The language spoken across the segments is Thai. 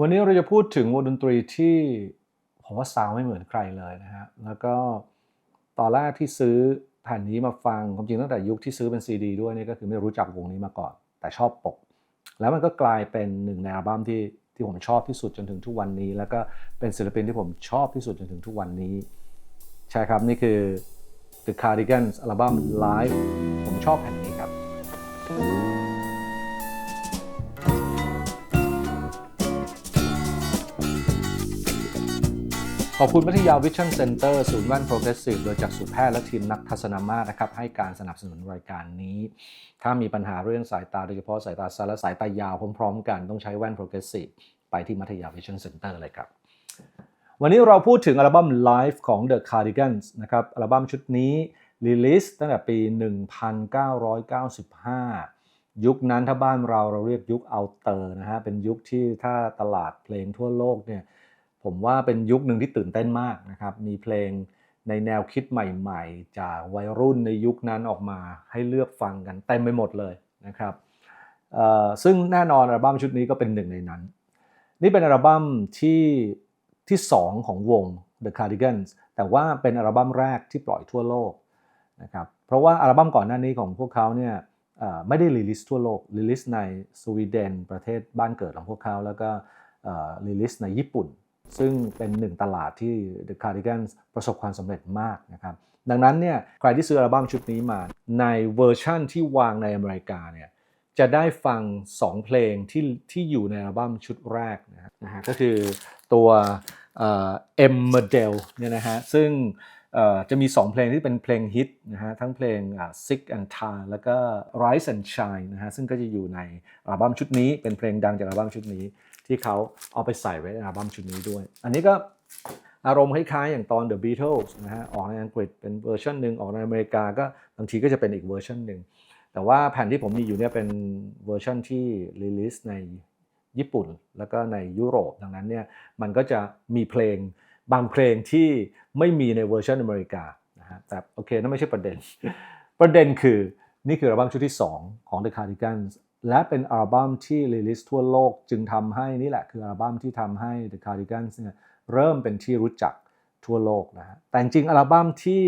วันนี้เราจะพูดถึงวงดนตรีที่ผมว่าซาวไม่เหมือนใครเลยนะฮะ แล้วก็ตอนแรกที่ซื้อแผ่นนี้มาฟังความจริงตั้งแต่ยุคที่ซื้อเป็นซีดีด้วยนี่ก็คือไม่รู้จักวงนี้มาก่อน แต่ชอบปก แล้วมันก็กลายเป็นหนึ่งในอัลบั้มที่ที่ผมชอบที่สุดจนถึงทุกวันนี้ แล้วก็เป็นศิลปินที่ผมชอบที่สุดจนถึงทุกวันนี้ ใช่ครับนี่คือ The Cardigans อัลบั้ม Live ผมชอบแผ่นนี้ครับ ขอบคุณพัทยาวิชั่นเซ็นเตอร์ศูนย์แว่นโปรเกรสซีฟโดยจากสูตรแพทย์และทีมนักทัศนมาตรนะครับให้การสนับสนุนรายการนี้ ถ้ามีปัญหาเรื่องสายตาโดยเฉพาะสายตาสั้นและสายตายาวพร้อมๆ กันต้องใช้แว่นโปรเกรสซีฟไปที่มัธยาวิชั่นเซ็นเตอร์เลยครับ วันนี้เราพูดถึงอัลบั้ม Live ของ The Cardigans นะครับอัลบั้มชุดนี้รีลิสตั้งแต่ปี 1995 ยุคนั้นถ้าบ้านเราเราเรียกยุคเอาเตอร์นะฮะเป็นยุคที่ถ้าตลาดเพลงทั่วโลกเนี่ย ผมว่าเป็นยุคหนึ่งที่ตื่นเต้นมากนะครับ มีเพลงในแนวคิดใหม่ๆ จากวัยรุ่นในยุคนั้นออกมาให้เลือกฟังกันเต็มไปหมดเลยนะครับซึ่งแน่นอนอัลบั้มชุดนี้ก็เป็นหนึ่งในนั้น นี่เป็นอัลบั้มที่ที่ 2 ของวง The Cardigans แต่ว่าเป็นอัลบั้มแรกที่ปล่อยทั่วโลกนะครับเพราะว่าอัลบั้มก่อนหน้านี้ของพวกเขาเนี่ยไม่ได้รีลิสทั่วโลกรีลิสในสวีเดนประเทศบ้านเกิดของพวกเขา แล้วก็รีลิสในญี่ปุ่น ซึ่งเป็นหนึ่งตลาดที่ The Cardigans ประสบความสำเร็จมากนะครับ ดังนั้นเนี่ยใครที่ซื้ออัลบั้มชุดนี้มาในเวอร์ชั่นที่วางในอเมริกาเนี่ยจะได้ฟัง 2 เพลงที่ที่อยู่ในอัลบั้มชุดแรกนะฮะก็คือตัวเอ็มเมเดลเนี่ยนะฮะซึ่ง จะมี 2 เพลงที่เป็นเพลงฮิตนะฮะทั้งเพลง Sick and Tired แล้วก็ Rise and Shine นะฮะซึ่งก็จะอยู่ในอัลบั้มชุดนี้เป็นเพลงดังจากอัลบั้มชุดนี้ที่เขาเอาไปใส่ไว้ในอัลบั้มชุดนี้ด้วย อันนี้ก็อารมณ์คล้ายๆอย่างตอน The Beatles นะฮะออกในอังกฤษเป็นเวอร์ชันหนึ่งออกในอเมริกาก็บางทีก็จะเป็นอีกเวอร์ชันหนึ่งแต่ว่าแผ่นที่ผมมีอยู่เนี่ยเป็นเวอร์ชันที่รีลิสในญี่ปุ่น แล้วก็ในยุโรปดังนั้นเนี่ยมันก็จะมีเพลง บางเพลงที่ไม่มีในเวอร์ชันอเมริกานะฮะแต่โอเคนั่นไม่ใช่ประเด็น ประเด็นคือนี่คืออัลบั้มชุดที่ 2 ของ The Cardigans และเป็นอัลบั้มที่รีลิสทั่วโลกจึงทำให้นี่แหละคืออัลบั้มที่ทำให้ The Cardigans เนี่ยเริ่มเป็นที่รู้จักทั่วโลกนะฮะแต่จริงอัลบั้มที่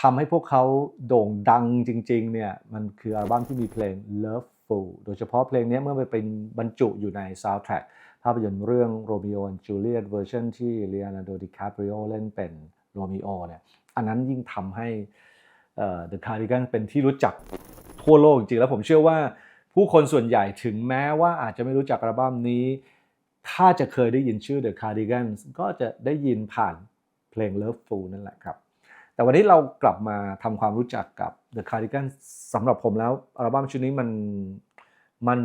ทำให้พวกเขาโด่งดังจริงๆเนี่ยมันคืออัลบั้มที่มีเพลง Loveful โดยเฉพาะเพลงนี้เมื่อไปเป็นบรรจุอยู่ในซาวด์แทร็ก ภาพยนตร์เรื่อง Romeo and Juliet เวอร์ชันที่ Leonardo DiCaprio เล่นเป็นโรมิโอเนี่ยอันนั้นยิ่งทำให้เอ่อ The Cardigan เป็นที่รู้จักทั่วโลกจริงๆแล้วผมเชื่อว่าผู้คนส่วนใหญ่ถึงแม้ว่าอาจจะไม่รู้จักอัลบั้มนี้ ถ้าจะเคยได้ยินชื่อ The Cardigans ก็จะได้ยินผ่านเพลง Loveful นั่นแหละครับ แต่วันนี้เรากลับมาทำความรู้จักกับ The Cardigans สำหรับผมแล้วอัลบั้มชุดนี้มันมัน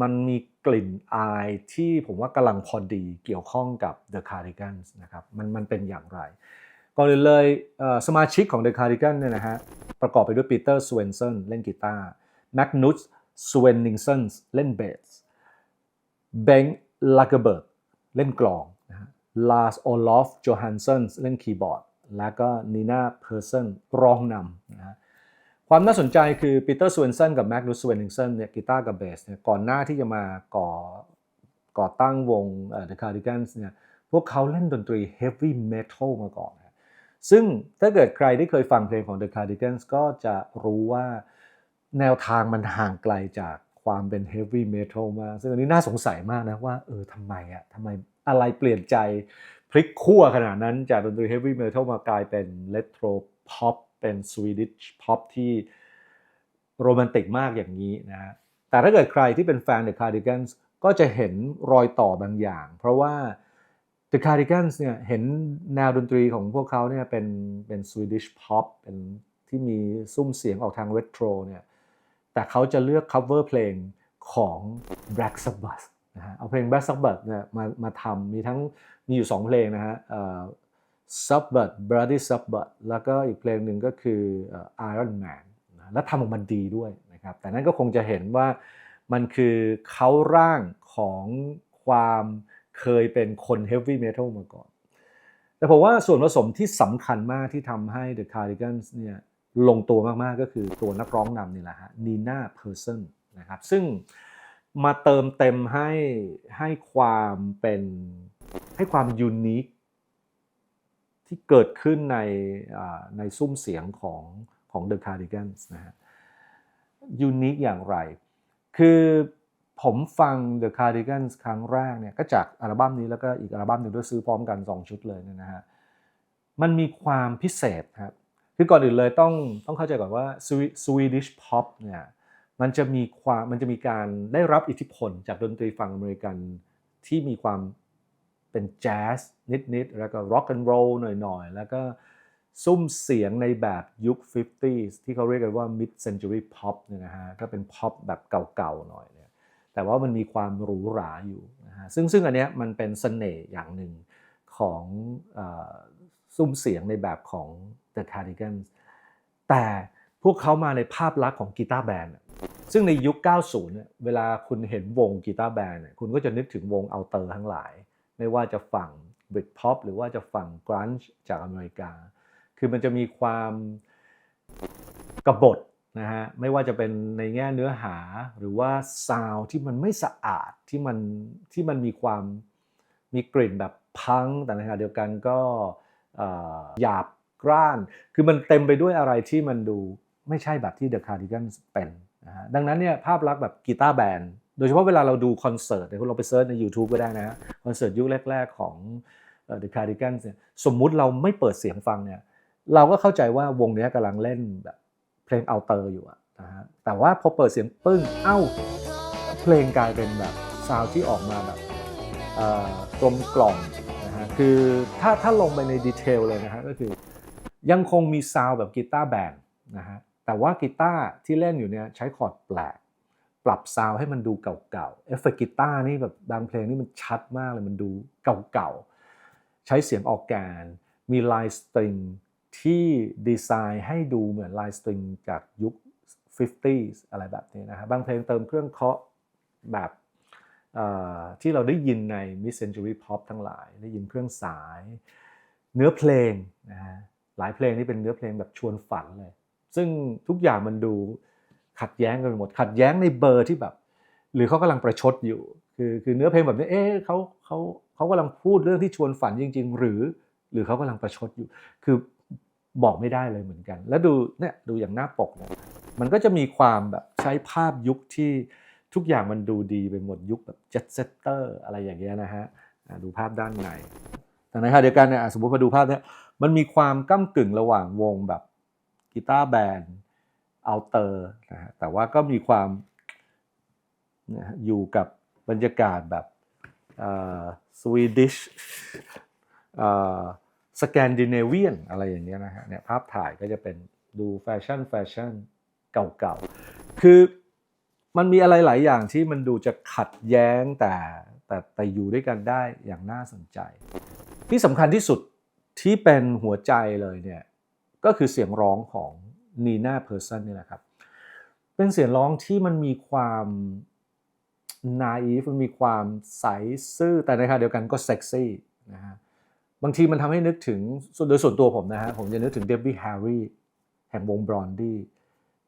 มันมีกลิ่นอายที่ผมว่ากำลังพอดีเกี่ยวข้องกับ The Cardigans นะครับมันมันเป็นอย่างไร ก่อนอื่นเลยสมาชิกของ The Cardigans เนี่ยนะฮะประกอบไปด้วยปีเตอร์สเวนเซนเล่นกีตาร์แมกนุสสเวนนิงสันเล่นเบสเบงลักเกอร์เบิร์กเล่นกลองนะฮะลาสโอลอฟโจฮันเซนเล่นคีย์บอร์ด แล้วก็นีนาเพอร์เซนร้องนำนะฮะ ความน่าสนใจคือปีเตอร์สเวนเซนกับแม็กนุสสเวนนิงสันเนี่ยกีตาร์กับเบสเนี่ยก่อนหน้าที่จะมาก่อก่อตั้งวงเอ่อ The Cardigans เนี่ยพวกเขาเล่นดนตรี heavy metal มาก่อนนะซึ่งถ้าเกิดใครที่เคยฟังเพลงของ The Cardigans ก็จะรู้ว่าแนวทางมันห่างไกลจากความเป็น heavy metal มาก ซึ่งอันนี้น่าสงสัยมากนะว่าเออทำไมอะทำไมอะไรเปลี่ยนใจพลิกขั้วขนาดนั้นจากดนตรี heavy metal มากลายเป็น retro pop เป็น Swedish pop ที่โรแมนติกมากอย่างนี้นะฮะแต่ถ้าเกิดใครที่เป็นแฟน The Cardigans ก็จะเห็นรอยต่อบางอย่าง เพราะว่า The Cardigans เนี่ยเห็นแนวดนตรีของพวกเขาเนี่ยเป็นเป็น Swedish pop เป็นที่มีซุ้มเสียงออกทาง retro เนี่ยแต่เขาจะเลือก cover เพลงของ Black Sabbath นะฮะเอาเพลง Black Sabbath เนี่ยมามาทำมีทั้งมีอยู่ 2 เพลงนะฮะ Sabbath Bloody Sabbath แล้วก็อีกเพลงหนึ่งก็คือ Iron Man นะและทำออกมาดีด้วยนะครับ แต่นั้นก็คงจะเห็นว่ามันคือเขาร่างของความเคยเป็นคน Heavy Metal มาก่อน แต่ผมว่าส่วนผสมที่สำคัญมากที่ทำให้ The Cardigans เนี่ยลงตัวมากๆก็คือตัวนักร้องนำนี่แหละฮะนีน่าเพอร์เซนนะครับซึ่งมาเติมเต็มให้ให้ความเป็นให้ความยูนิค ที่เกิดขึ้นในในซุ้มเสียงของของ The Cardigans นะฮะยูนิคอย่างไร คือผมฟัง The Cardigans ครั้งแรกเนี่ยก็จากอัลบั้มนี้แล้วก็อีกอัลบั้มหนึ่งด้วยซื้อพร้อมกัน 2 ชุดเลยเนี่ยนะฮะมันมีความพิเศษครับคือก่อนอื่นเลยต้องต้องเข้าใจก่อนว่า Swedish Pop เนี่ยมันจะมีความมันจะมีการได้รับอิทธิพลจากดนตรีฝั่งอเมริกันที่มีความ เป็นแจ๊สนิดๆ แล้วก็ร็อกแอนด์โรลหน่อยๆ แล้วก็ซุ้มเสียงในแบบยุค 50s ที่เขาเรียกกันว่า mid century pop เนี่ยนะฮะก็เป็น pop แบบเก่าๆ หน่อยเนี่ยแต่ว่ามันมีความหรูหราอยู่นะฮะซึ่งซึ่งอันเนี้ยมันเป็นเสน่ห์อย่างหนึ่งของอซุ้มเสียงในแบบของ The Cardigans แต่พวกเขามาในภาพลักษณ์ของกีตาร์แบนด์ซึ่งในยุค 90เนี่ยเวลาคุณเห็นวงกีตาร์แบนด์เนี่ยคุณก็จะนึกถึงวงเอัลเตอร์ทั้งหลาย ไม่ว่าจะฝั่งบริ t พ็อปหรือว่าจะฝั่งกรันช์จากอเมริกา คือมันจะมีความกบฏนะฮะไม่ว่าจะเป็นในแง่เนื้อหาหรือว่าซาวที่มันไม่สะอาดที่มันที่มันมีความมีกลิ่นแบบพังแต่ในขณะเดียวกันก็หยาบกร้าน คือมันเต็มไปด้วยอะไรที่มันดูไม่ใช่แบบที่ The Cardigans เป็นนะฮะดังนั้นเนี่ยภาพลักษณ์แบบกีตาร์แบนด์ โดยเฉพาะเวลาเราดูคอนเสิร์ตเดี๋ยวเราไปเซิร์ชใน YouTube ก็ได้นะฮะคอนเสิร์ตยุคแรก ๆของเอ่อ The Cardigans เนี่ยสมมุติเราไม่เปิดเสียงฟังเนี่ยเราก็เข้าใจว่าวงเนี้ยกำลังเล่นแบบเพลงเอาเตอร์อยู่อะนะฮะแต่ว่าพอเปิดเสียงปึ้งเอ้า เพลงกลายเป็นแบบซาวที่ออกมาแบบกลมกล่อมนะฮะคือถ้าถ้าลงไปในดีเทลเลยนะฮะก็คือยังคงมีซาวแบบกีตาร์แบนนะฮะแต่ว่ากีตาร์ที่เล่นอยู่เนี่ยใช้คอร์ดแปลก ปรับซาวด์ให้มันดูเก่าๆ เอฟเฟกต์กีตาร์นี่แบบบางเพลงนี่มันชัดมากเลยมันดูเก่าๆ ใช้เสียงออกแกน มีลายสตริงที่ดีไซน์ให้ดูเหมือนลายสตริงจากยุค 50s อะไรแบบนี้นะฮะบางเพลงเติมเครื่องเคาะแบบที่เราได้ยินใน mid century pop ทั้งหลาย ได้ยินเครื่องสาย เนื้อเพลงนะฮะหลายเพลงนี่เป็นเนื้อเพลงแบบชวนฝันเลย ซึ่งทุกอย่างมันดู ขัดแย้งกันไปหมด ขัดแย้งในเบอร์ที่แบบ หรือเขากำลังประชดอยู่ คือคือเนื้อเพลงแบบนี้เอ๊ะเขาเขาเขากำลังพูดเรื่องที่ชวนฝันจริง ๆ หรือ หรือเขากำลังประชดอยู่ คือบอกไม่ได้เลยเหมือนกัน แล้วดูเนี่ยดูอย่างหน้าปกเนี่ยมันก็จะมีความแบบใช้ภาพยุคที่ทุกอย่างมันดูดีไปหมดยุคแบบเจ็ตเซตเตอร์อะไรอย่างเงี้ยนะฮะดูภาพด้านในแต่ในขณะเดียวกันเนี่ยสมมติมาดูภาพเนี่ยมันมีความก้ากึ่งระหว่างวงแบบกีตาร์แบนด์ เอัลเตอร์นะฮะแต่ว่าก็มีความอยู่กับบรรยากาศแบบสวีดิชสแกนดิเนเวียนอะไรอย่างเงี้ยนะฮะเนี่ยภาพถ่ายก็จะเป็นดูแฟชั่นแฟชั่นเก่าๆ คือมันมีอะไรหลายอย่างที่มันดูจะขัดแย้งแต่แต่แต่อยู่ด้วยกันได้อย่างน่าสนใจ ที่สำคัญที่สุดที่เป็นหัวใจเลยเนี่ยก็คือเสียงร้องของ นีน่าเพอร์ซันนี่แหละครับ เป็นเสียงร้องที่มันมีความนาอีฟมันมีความใสซื่อแต่ในขณะเดียวกันก็เซ็กซี่นะฮะบางทีมันทำให้นึกถึงโดยส่วนตัวผมนะฮะผมจะนึกถึงเดบบี้แฮร์รี่แห่งวงบรอนดี้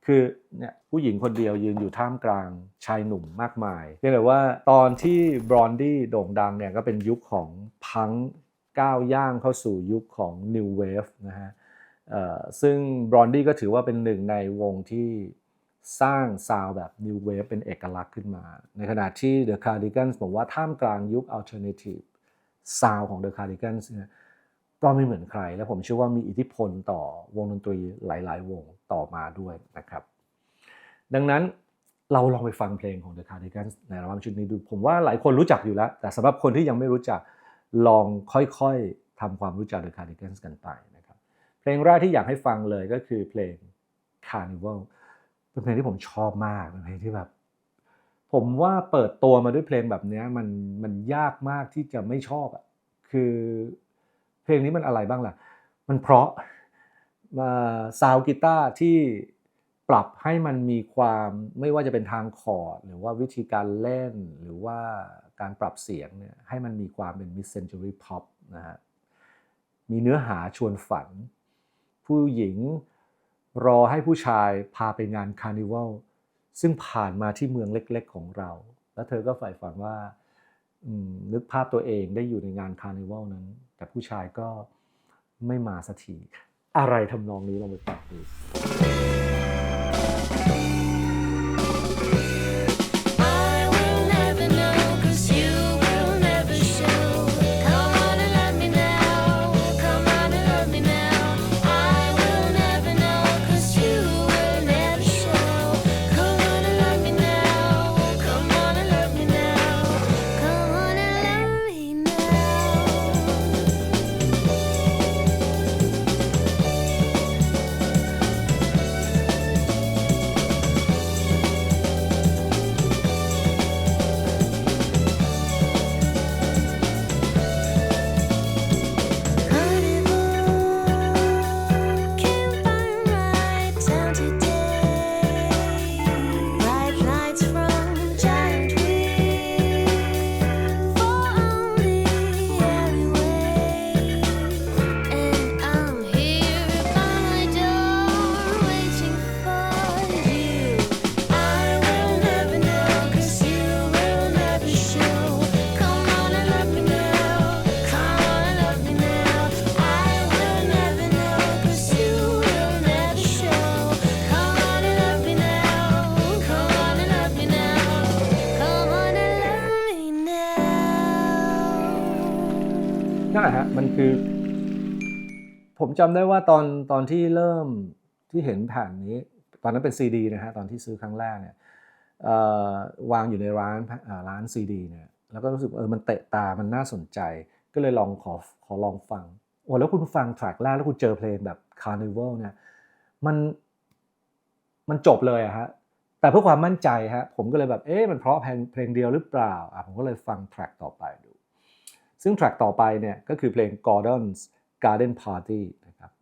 คือเนี่ยผู้หญิงคนเดียวยืนอยู่ท่ามกลางชายหนุ่มมากมายเรียกได้ว่าตอนที่บรอนดี้โด่งดังเนี่ยก็เป็นยุคของพังก้าวย่างเข้าสู่ยุคของ New Wave นะฮะ ซึ่งบรอนดี้ก็ถือว่าเป็นหนึ่งในวงที่สร้างซาวแบบ New Wave เป็นเอกลักษณ์ขึ้นมา ในขณะที่ The Cardigans ผมว่าท่ามกลางยุค Alternative ซาวของ The Cardigans เนี่ยก็ไม่เหมือนใคร และผมเชื่อว่ามีอิทธิพลต่อวงดนตรีหลาย ๆ วงต่อมาด้วยนะครับ ดังนั้นเราลองไปฟังเพลงของ The Cardigans ในอัลบั้มชุดนี้ดู ผมว่าหลายคนรู้จักอยู่แล้ว แต่สำหรับคนที่ยังไม่รู้จักลองค่อย ๆทำความรู้จัก The Cardigans กันไป เพลงแรกที่อยากให้ฟังเลยก็คือเพลง Carnival เป็นเพลงที่ผมชอบมากเป็นเพลงที่แบบ ผมว่าเปิดตัวมาด้วยเพลงแบบนี้มันมันยากมากที่จะไม่ชอบอะคือเพลงนี้มันอะไรบ้างล่ะ มันเพราะมาซาวกีตาร์ที่ปรับให้มันมีความไม่ว่าจะเป็นทางคอร์ดหรือว่าวิธีการเล่นหรือว่าการปรับเสียงเนี่ยให้มันมีความเป็น mid century pop นะฮะมีเนื้อหาชวนฝัน ผู้หญิงรอให้ผู้ชายพาไปงานคาร์นิวัลซึ่งผ่านมาที่เมืองเล็กๆของเรา แล้วเธอก็ใฝ่ฝันว่านึกภาพตัวเองได้อยู่ในงานคาร์นิวัลนั้น แต่ผู้ชายก็ไม่มาสักทีอะไรทำนองนี้ลองไปฟังดู คือ ผมจำได้ว่าตอนตอนที่เริ่มที่เห็นแผ่นนี้ ตอนนั้นเป็นซีดีนะฮะตอนที่ซื้อครั้งแรกเนี่ยเอ่อวางอยู่ในร้านอ่าร้านซีดีเนี่ยแล้วก็รู้สึกเออมันเตะตามันน่าสนใจ ก็เลยลองขอขอลองฟังโอ้แล้วคุณฟังแทร็กแรกแล้วคุณเจอเพลงแบบคาร์นิวัลเนี่ยมันมันจบเลยอะฮะแต่เพื่อความมั่นใจฮะผมก็เลยแบบเอ๊ะมันเพราะเพลงเพลงเดียวหรือเปล่าอะผมก็เลยฟังแทร็กต่อไปดู ซึ่งแทร็กต่อไปเนี่ยก็คือเพลง Gordon's Garden Party นะครับ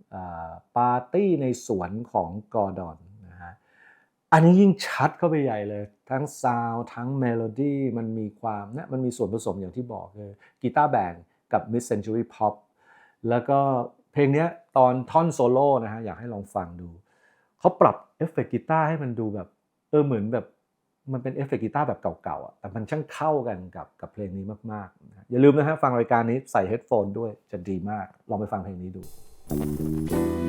ปาร์ตี้ในสวนของ Gordon นะฮะ อันนี้ยิ่งชัดเข้าไปใหญ่เลย ทั้งซาวด์ทั้งเมโลดี้มันมีความนะมันมีส่วนผสมอย่างที่บอกคือกีตาร์แบนด์กับ Mid Century Pop แล้วก็เพลงนี้ตอนท่อนโซโล่นะฮะ อยากให้ลองฟังดู เขาปรับเอฟเฟกต์กีตาร์ให้มันดูแบบ เออเหมือนแบบ มันเป็นเอฟเฟกต์กีตาร์แบบเก่าๆอะแต่มันช่างเข้ากันกับกับเพลงนี้มากๆนะอย่าลืมนะฮะฟังรายการนี้ใส่เฮดโฟนด้วยจะดีมาก ลองไปฟังเพลงนี้ดู You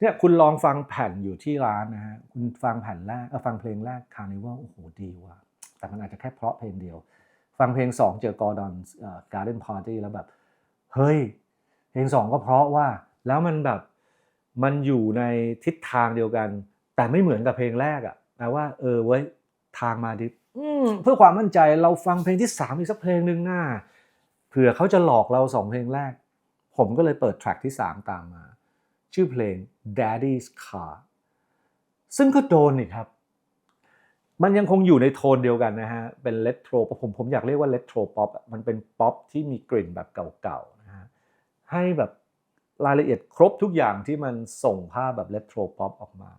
เนี่ยคุณลองฟังแผ่นอยู่ที่ร้านนะฮะคุณฟังแผ่นแรกเออฟังเพลงแรกคาร์นิวัลโอ้โหดีว่ะแต่มันอาจจะแค่เพราะเพลงเดียว ฟังเพลง 2 เจอกอร์ดอนการ์เดนพาร์ตี้แล้วแบบ เฮ้ย เพลง 2 ก็เพราะว่าแล้วมันแบบมันอยู่ในทิศทางเดียวกัน แต่ไม่เหมือนกับเพลงแรกอะแปลว่าเออเว้ยทางมาดิอืมเพื่อความมั่นใจเราฟังเพลงที่ 3 อีกสักเพลงหนึ่งหน้าเผื่อเขาจะหลอกเราสองเพลงแรก ผมก็เลยเปิดแทร็กที่ 3 ตามมา ชื่อเพลง Daddy's Car ซึ่งก็โดนอีกครับ มันยังคงอยู่ในโทนเดียวกันนะฮะ เป็นเลโทรผมผมอยากเรียกว่าเลโทรป๊อปมันเป็นป๊อปที่มีกลิ่นแบบเก่าๆนะฮะ ให้แบบรายละเอียดครบทุกอย่างที่มันส่งภาพแบบเลโทรป๊อปออกมา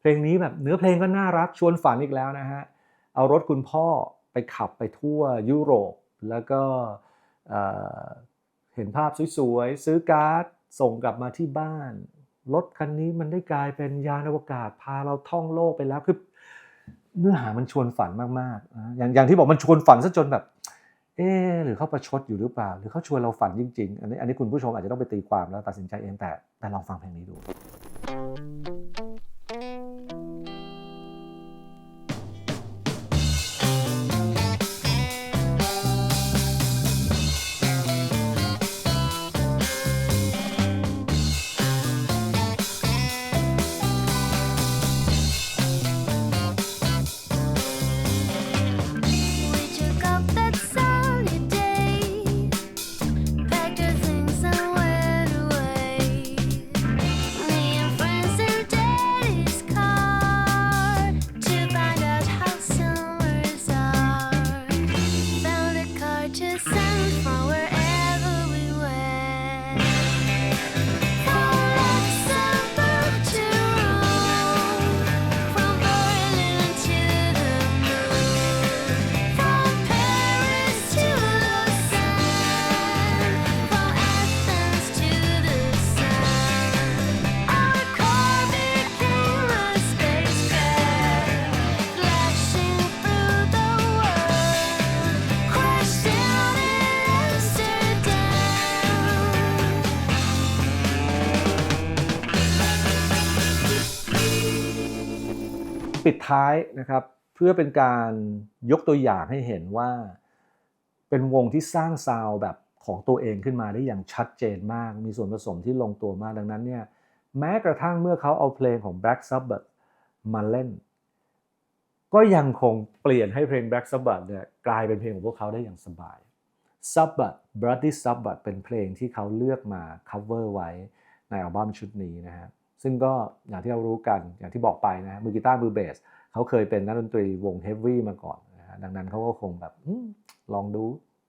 เพลงนี้แบบเนื้อเพลงก็น่ารักชวนฝันอีกแล้วนะฮะ เอารถคุณพ่อไปขับไปทั่วยุโรปแล้วก็เเห็นภาพสวยๆ ซื้อการ์ดส่งกลับมาที่บ้าน รถคันนี้มันได้กลายเป็นยานอวกาศพาเราท่องโลกไปแล้วคือเนื้อหามันชวนฝันมากๆอย่างอย่างที่บอกมันชวนฝันซะจนแบบ เออหรือเขาประชดอยู่หรือเปล่า หรือเขาชวนเราฝันจริง ๆ อันนี้อันนี้คุณผู้ชมอาจจะต้องไปตีความแล้วตัดสินใจเองแต่แต่ลองฟังเพลงนี้ดู ท้ายนะครับเพื่อเป็นการยกตัวอย่างให้เห็นว่า เป็นวงที่สร้างซาวแบบของตัวเองขึ้นมาได้อย่างชัดเจนมาก มีส่วนผสมที่ลงตัวมากดังนั้นเนี่ยแม้กระทั่งเมื่อเขาเอาเพลงของ Black Sabbath มาเล่น ก็ยังคงเปลี่ยนให้เพลง Black Sabbath เนี่ยกลายเป็นเพลงของพวกเขาได้อย่างสบาย Sabbath Bloody Sabbath เป็นเพลงที่เขาเลือกมา cover ไว้ในอัลบั้มชุดนี้นะฮะซึ่งก็อย่างที่เรารู้กันอย่างที่บอกไปนะมือกีตาร์มือเบส เขาเคยเป็นนักดนตรีวงเฮฟวี่มาก่อนนะฮะดังนั้นเขาก็คงแบบอลองดู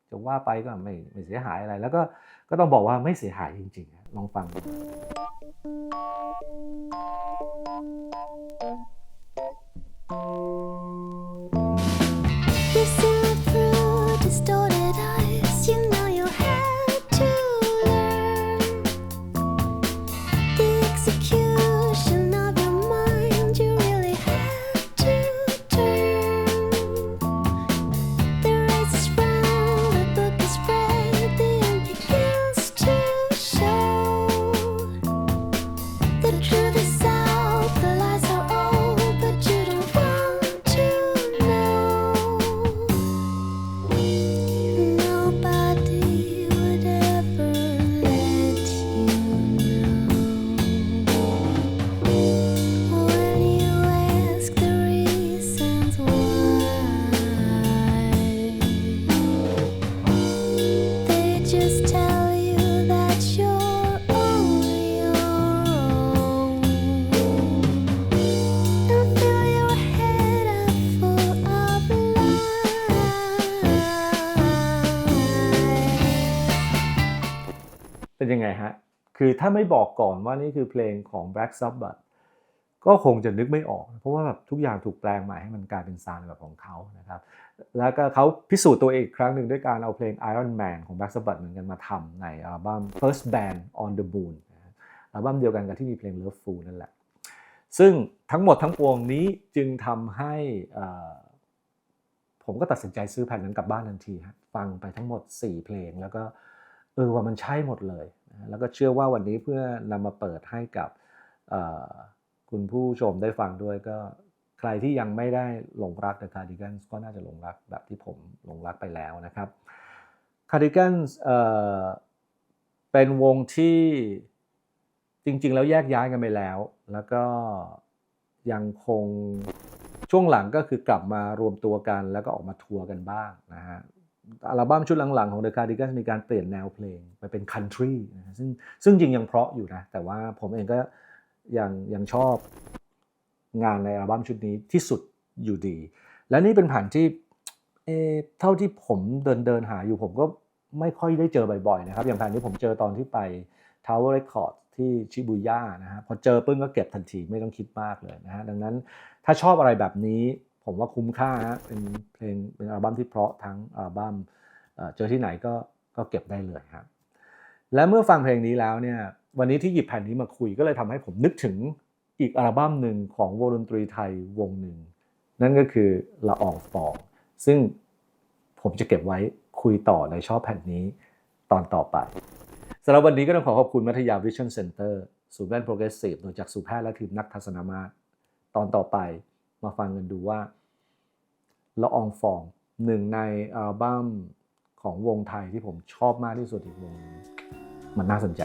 จะว่าไปก็ไม่ไม่เสียหายอะไร แล้วก็ก็ต้องบอกว่าไม่เสียหายจริงๆ ลองฟังดู You คือถ้าไม่บอกก่อนว่านี่คือเพลงของ Black Sabbath ก็คงจะนึกไม่ออก เพราะว่าแบบทุกอย่างถูกแปลงใหม่ให้มันกลายเป็นซาวด์แบบของเขานะครับ แล้วก็เขาพิสูจน์ตัวเองครั้งหนึ่งด้วยการเอาเพลง Iron Man ของ Black Sabbath เหมือนกันมาทำในอัลบั้ม First Band on the Moon อัลบั้มเดียวกันกับที่มีเพลง Love Fool นั่นแหละ ซึ่งทั้งหมดทั้งปวงนี้จึงทำให้ผมก็ตัดสินใจซื้อแผ่นนั้นกลับบ้านทันทีฮะฟังไปทั้งหมด 4 เพลงแล้วก็เออว่ามันใช่หมดเลย แล้วก็เชื่อว่าวันนี้เพื่อนำมาเปิดให้กับคุณผู้ชมได้ฟังด้วยก็ใครที่ยังไม่ได้หลงรัก The Cardigans ก็น่าจะหลงรักแบบที่ผมหลงรักไปแล้วนะครับ Cardigans เเป็นวงที่จริงๆ แล้วแยกย้ายกันไปแล้ว แล้วก็ยังคงช่วงหลังก็คือกลับมารวมตัวกัน แล้วก็ออกมาทัวร์กันบ้างนะฮะ อัลบั้มชุดหลังๆ ของ The Cardigans มีการเปลี่ยนแนวเพลงไปเป็น country นะซึ่งซึ่งจริงยังเพราะอยู่นะ แต่ว่าผมเองก็ยังยังชอบงานในอัลบั้มชุดนี้ที่สุดอยู่ดี และนี่เป็นแผ่นที่เอเท่าที่ผมเดินเดินหาอยู่ผมก็ไม่ค่อยได้เจอบ่อยๆนะครับ อย่างแผ่นนี้ผมเจอตอนที่ไป Tower Record ที่ชิบูย่านะฮะพอเจอปึ้งก็เก็บทันทีไม่ต้องคิดมากเลยนะฮะดังนั้นถ้าชอบอะไรแบบนี้ ผมว่าคุ้มค่าฮะเป็นเพลงเป็นอัลบั้มที่เพราะทั้งอัลบั้มเจอที่ไหนก็ก็เก็บได้เลยครับและเมื่อฟังเพลงนี้แล้วเนี่ยวันนี้ที่หยิบแผ่นนี้มาคุยก็เลยทำให้ผมนึกถึงอีกอัลบั้มหนึ่งของวงดนตรีไทยวงหนึ่ง นั่นก็คือละอองฟอง ซึ่งผมจะเก็บไว้คุยต่อในชอบแผ่นนี้ตอนต่อไปสำหรับวันนี้ก็ต้องขอขอบคุณมัธยาวิชั่นเซ็นเตอร์ศูนย์แว่นโปรเกรสซีฟโดยจากสุแพทย์และทีมนักทัศนมาตรตอนต่อไป มาฟังกันดูว่าละอองฟองหนึ่งในอัลบั้มของวงไทยที่ผมชอบมากที่สุดอีกวงนึงมันน่าสนใจ